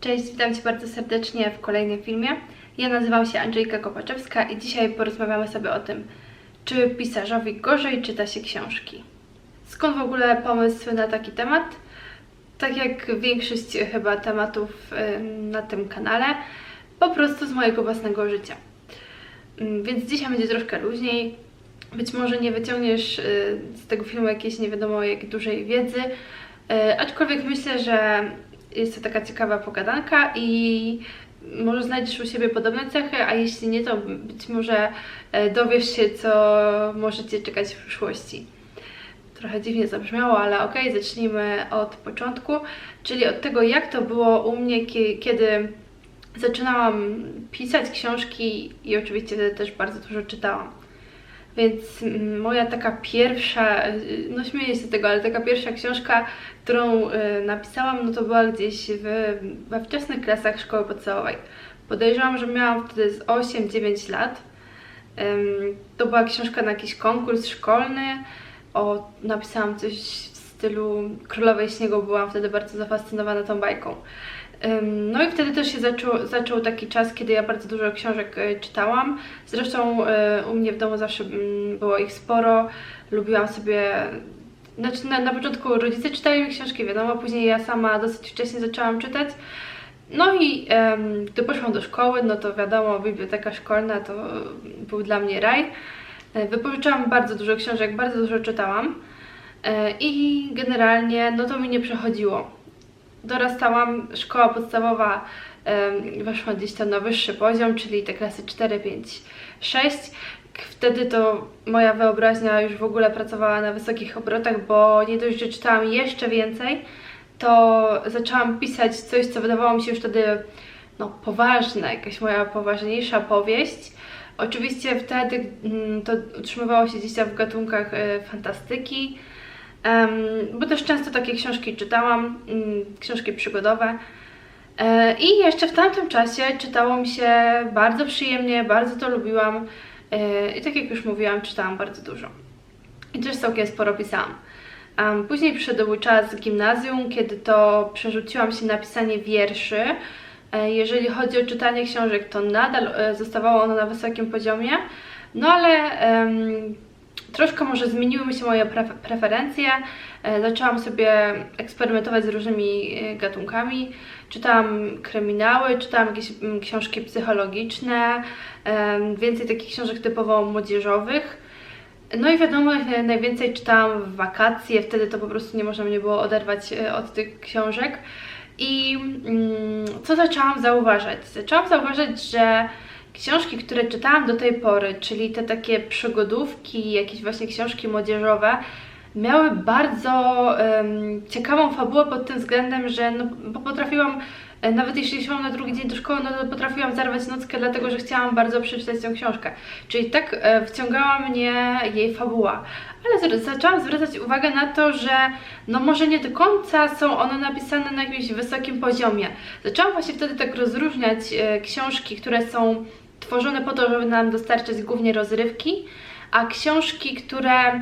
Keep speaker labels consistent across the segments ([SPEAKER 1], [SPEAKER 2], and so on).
[SPEAKER 1] Cześć, witam Cię bardzo serdecznie w kolejnym filmie. Ja nazywam się Andrzejka Kopaczewska i dzisiaj porozmawiamy sobie o tym, czy pisarzowi gorzej czyta się książki. Skąd w ogóle pomysł na taki temat? Tak jak większość chyba tematów na tym kanale, po prostu z mojego własnego życia. Mm, Więc dzisiaj będzie troszkę luźniej. Być może nie wyciągniesz y, z tego filmu jakiejś nie wiadomo jak dużej wiedzy, y, aczkolwiek myślę, że jest to taka ciekawa pogadanka i może znajdziesz u siebie podobne cechy, a jeśli nie, to być może e, dowiesz się, co może Cię czekać w przyszłości. Trochę dziwnie zabrzmiało, ale okej, zacznijmy od początku, czyli od tego, jak to było u mnie, kie- kiedy zaczynałam pisać książki i oczywiście też bardzo dużo czytałam. Więc mm, moja taka pierwsza, y, no śmieję się tego, ale taka pierwsza książka, którą y, napisałam, no to była gdzieś w, we wczesnych klasach szkoły podstawowej. Podejrzewam, że miałam wtedy z 8-9 lat. To była książka na jakiś konkurs szkolny. O, napisałam coś w stylu Królowej Śniegu, byłam wtedy bardzo zafascynowana tą bajką. No i wtedy też się zaczął, zaczął taki czas, kiedy ja bardzo dużo książek e, czytałam. Zresztą e, u mnie w domu zawsze mm, było ich sporo. Lubiłam sobie. Znaczy na, na początku rodzice czytali mi książki, wiadomo, później ja sama dosyć wcześnie zaczęłam czytać. No i em, gdy poszłam do szkoły, no to wiadomo, biblioteka szkolna to był dla mnie raj. E, Wypożyczałam bardzo dużo książek, bardzo dużo czytałam. I generalnie no to mi nie przechodziło dorastałam, szkoła podstawowa weszła gdzieś tam na wyższy poziom, czyli te klasy 4, 5, 6. K- Wtedy to moja wyobraźnia już w ogóle pracowała na wysokich obrotach, bo nie dość, że czytałam jeszcze więcej, to zaczęłam pisać coś, co wydawało mi się już wtedy no, poważne, jakaś moja poważniejsza powieść. Oczywiście wtedy mm, to utrzymywało się gdzieś tam w gatunkach e, fantastyki, bo też często takie książki czytałam, mm, książki przygodowe. E, I jeszcze w tamtym czasie czytało mi się bardzo przyjemnie, bardzo to lubiłam. E, I tak jak już mówiłam, czytałam bardzo dużo. I też całkiem sporo pisałam. Później przyszedł czas gimnazjum, kiedy to przerzuciłam się na pisanie wierszy. E, Jeżeli chodzi o czytanie książek, to nadal zostawało ono na wysokim poziomie, no ale troszkę może zmieniły mi się moje pref- preferencje. E, Zaczęłam sobie eksperymentować z różnymi e, gatunkami. Czytałam kryminały, czytałam jakieś mm, książki psychologiczne, więcej takich książek typowo młodzieżowych. No i wiadomo, naj- najwięcej czytałam w wakacje, wtedy to po prostu nie można mnie było oderwać e, od tych książek. I mm, co zaczęłam zauważać? Zaczęłam zauważyć, że książki, które czytałam do tej pory, czyli te takie przygodówki, jakieś właśnie książki młodzieżowe, miały bardzo em, ciekawą fabułę pod tym względem, że no, potrafiłam, nawet jeśli szłam na drugi dzień do szkoły, no to potrafiłam zarwać nockę, dlatego że chciałam bardzo przeczytać tę książkę. Czyli tak e, wciągała mnie jej fabuła. Ale zaczęłam zwracać uwagę na to, że no może nie do końca są one napisane na jakimś wysokim poziomie. Zaczęłam właśnie wtedy tak rozróżniać e, książki, które są tworzone po to, żeby nam dostarczyć głównie rozrywki, a książki, które,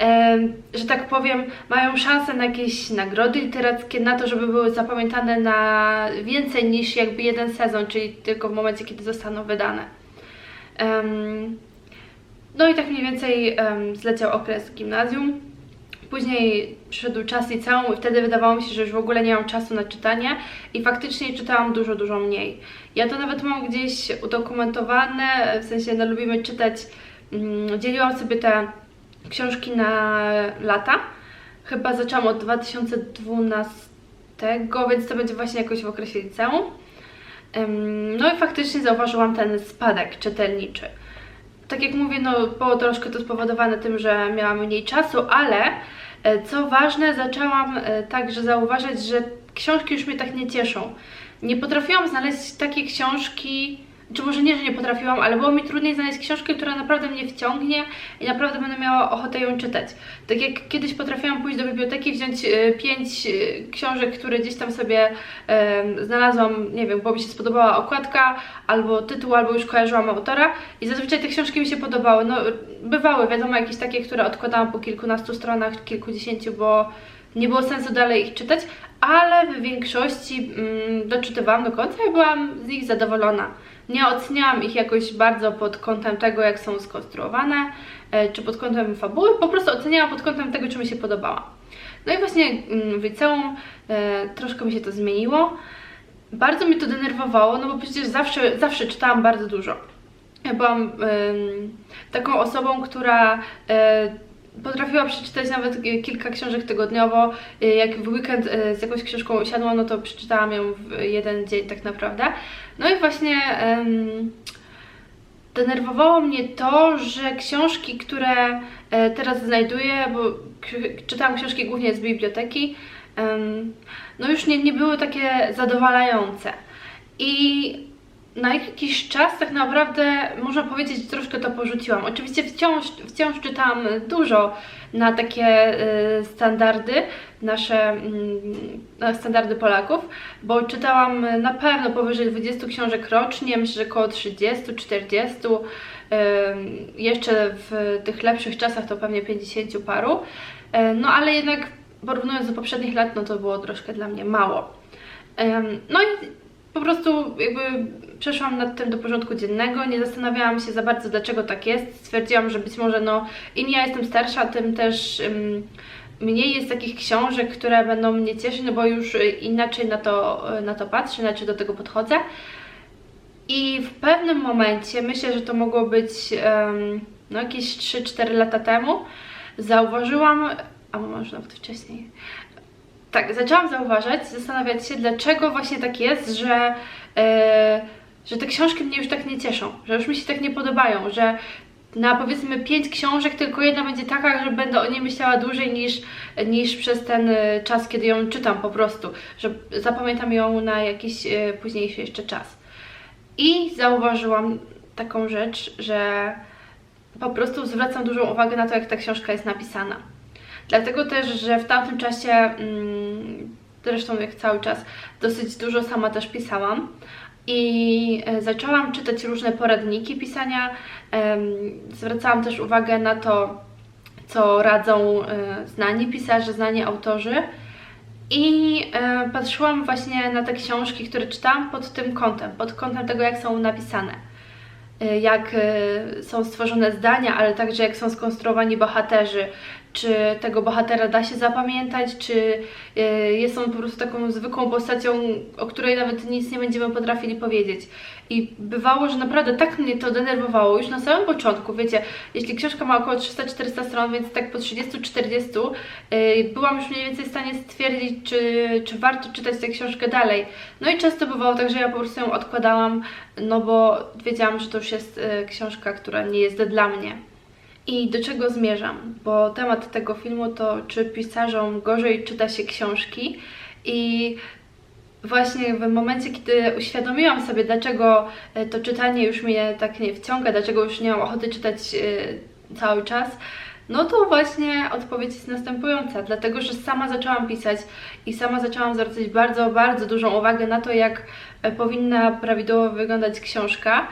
[SPEAKER 1] e, że tak powiem, mają szansę na jakieś nagrody literackie, na to, żeby były zapamiętane na więcej niż jakby jeden sezon, czyli tylko w momencie, kiedy zostaną wydane. No i tak mniej więcej zleciał okres gimnazjum. Później przyszedł czas liceum i wtedy wydawało mi się, że już w ogóle nie mam czasu na czytanie i faktycznie czytałam dużo, dużo mniej. Ja to nawet mam gdzieś udokumentowane, w sensie no, lubimy czytać, dzieliłam sobie te książki na lata. Chyba zaczęłam od 2012, więc to będzie właśnie jakoś w okresie liceum. No i faktycznie zauważyłam ten spadek czytelniczy tak jak mówię, no było troszkę to spowodowane tym, że miałam mniej czasu, ale e, co ważne, zaczęłam e, także zauważać, że książki już mnie tak nie cieszą. Nie potrafiłam znaleźć takie książki, czy może nie, że nie potrafiłam, ale było mi trudniej znaleźć książkę, która naprawdę mnie wciągnie i naprawdę będę miała ochotę ją czytać. Tak jak kiedyś potrafiłam pójść do biblioteki, wziąć e, pięć e, książek, które gdzieś tam sobie znalazłam, nie wiem, bo mi się spodobała okładka, albo tytuł, albo już kojarzyłam autora i zazwyczaj te książki mi się podobały. No, bywały, wiadomo, jakieś takie, które odkładałam po kilkunastu stronach, kilkudziesięciu, bo nie było sensu dalej ich czytać, ale w większości mm, doczytywałam do końca i byłam z nich zadowolona. Nie oceniałam ich jakoś bardzo pod kątem tego, jak są skonstruowane, e, czy pod kątem fabuły, po prostu oceniałam pod kątem tego, czy mi się podobała. No i właśnie mm, w liceum e, troszkę mi się to zmieniło. Bardzo mnie to denerwowało, no bo przecież zawsze, zawsze czytałam bardzo dużo. Ja byłam taką osobą, która e, potrafiła przeczytać nawet e, kilka książek tygodniowo. E, Jak w weekend e, z jakąś książką usiadłam, no to przeczytałam ją w jeden dzień tak naprawdę. No i właśnie em, denerwowało mnie to, że książki, które teraz znajduję, bo czytałam książki głównie z biblioteki, em, no już nie, nie były takie zadowalające. I na jakiś czas tak naprawdę można powiedzieć troszkę to porzuciłam. Oczywiście wciąż, wciąż czytałam dużo na takie y, standardy, nasze na standardy Polaków, bo czytałam na pewno powyżej 20 książek rocznie, myślę, że około 30, 40. ym, Jeszcze w tych lepszych czasach to pewnie 50 paru. E, No ale jednak porównując do poprzednich lat, no to było troszkę dla mnie mało. Em, No i po prostu jakby przeszłam nad tym do porządku dziennego, nie zastanawiałam się za bardzo dlaczego tak jest. Stwierdziłam, że być może no im ja jestem starsza, tym też ym, mniej jest takich książek, które będą mnie cieszyć, no bo już y, inaczej na to, y, na to patrzę, inaczej do tego podchodzę. I w pewnym momencie, myślę, że to mogło być em, no jakieś 3-4 lata temu, zauważyłam, a może nawet wcześniej, tak, zaczęłam zauważać, zastanawiać się, dlaczego właśnie tak jest, że, e, że te książki mnie już tak nie cieszą, że już mi się tak nie podobają, że na powiedzmy pięć książek tylko jedna będzie taka, że będę o niej myślała dłużej niż, niż przez ten e, czas, kiedy ją czytam po prostu, że zapamiętam ją na jakiś e, późniejszy jeszcze czas. I zauważyłam taką rzecz, że po prostu zwracam dużą uwagę na to, jak ta książka jest napisana. Dlatego też, że w tamtym czasie, mm, zresztą jak cały czas, dosyć dużo sama też pisałam. I e, zaczęłam czytać różne poradniki pisania. Zwracałam też uwagę na to, co radzą e, znani pisarze, znani autorzy. I e, patrzyłam właśnie na te książki, które czytałam pod tym kątem, pod kątem tego, jak są napisane. Jak są stworzone zdania, ale także jak są skonstruowani bohaterzy. Czy tego bohatera da się zapamiętać, czy e, jest on po prostu taką zwykłą postacią, o której nawet nic nie będziemy potrafili powiedzieć. I bywało, że naprawdę tak mnie to denerwowało już na samym początku. Wiecie, jeśli książka ma około 300-400 stron, więc tak po 30-40 yy, byłam już mniej więcej w stanie stwierdzić, czy, czy warto czytać tę książkę dalej. No i często bywało tak, że ja po prostu ją odkładałam, no bo wiedziałam, że to już jest yy, książka, która nie jest dla mnie. I do czego zmierzam? Bo temat tego filmu to czy pisarzom gorzej czyta się książki i właśnie w momencie, kiedy uświadomiłam sobie, dlaczego e, to czytanie już mnie tak nie wciąga, dlaczego już nie mam ochoty czytać e, cały czas, no to właśnie odpowiedź jest następująca, dlatego że sama zaczęłam pisać i sama zaczęłam zwracać bardzo, bardzo dużą uwagę na to, jak e, powinna prawidłowo wyglądać książka.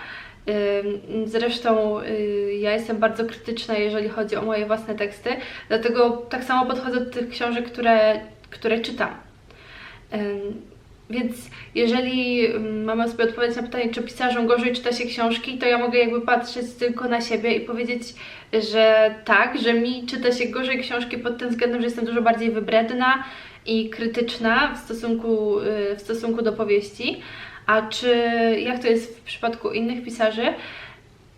[SPEAKER 1] Zresztą y, ja jestem bardzo krytyczna, jeżeli chodzi o moje własne teksty, dlatego tak samo podchodzę do tych książek, które, które czytam. Więc jeżeli mamy sobie odpowiedzieć na pytanie, czy pisarzom gorzej czyta się książki, to ja mogę jakby patrzeć tylko na siebie i powiedzieć, że tak, że mi czyta się gorzej książki pod tym względem, że jestem dużo bardziej wybredna i krytyczna w stosunku, y, w stosunku do powieści. A czy jak to jest w przypadku innych pisarzy?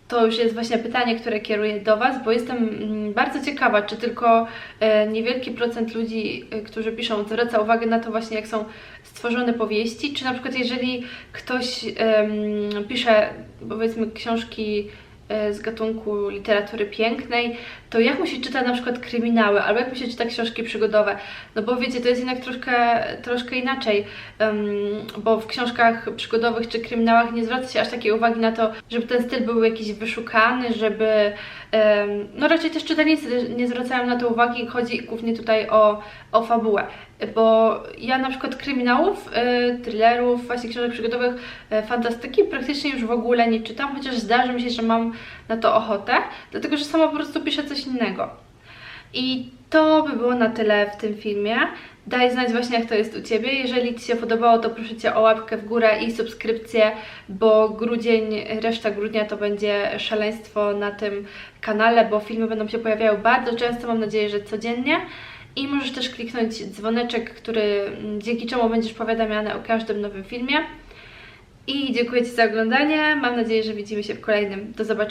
[SPEAKER 1] To już jest właśnie pytanie, które kieruję do Was, bo jestem mm, bardzo ciekawa, czy tylko e, niewielki procent ludzi, e, którzy piszą, zwraca uwagę na to właśnie, jak są stworzone powieści, czy na przykład jeżeli ktoś em, pisze, powiedzmy, książki z gatunku literatury pięknej, to jak mu się czyta na przykład kryminały, albo jak mu się czyta książki przygodowe. No bo wiecie, to jest jednak troszkę, troszkę inaczej, em, bo w książkach przygodowych czy kryminałach nie zwraca się aż takiej uwagi na to, żeby ten styl był jakiś wyszukany, żeby... em, no raczej też czytelnicy nie zwracają na to uwagi, chodzi głównie tutaj o, o fabułę. Bo ja na przykład kryminałów, y, thrillerów, właśnie książek przygodowych, y, fantastyki praktycznie już w ogóle nie czytam, chociaż zdarzy mi się, że mam na to ochotę, dlatego że sama po prostu piszę coś innego. I to by było na tyle w tym filmie. Daj znać właśnie jak to jest u Ciebie. Jeżeli Ci się podobało, to proszę Cię o łapkę w górę i subskrypcję, bo grudzień, reszta grudnia to będzie szaleństwo na tym kanale, bo filmy będą się pojawiały bardzo często, mam nadzieję, że codziennie. I możesz też kliknąć dzwoneczek, który mm, dzięki czemu będziesz powiadamiany o każdym nowym filmie. I dziękuję Ci za oglądanie. Mam nadzieję, że widzimy się w kolejnym. Do zobaczenia.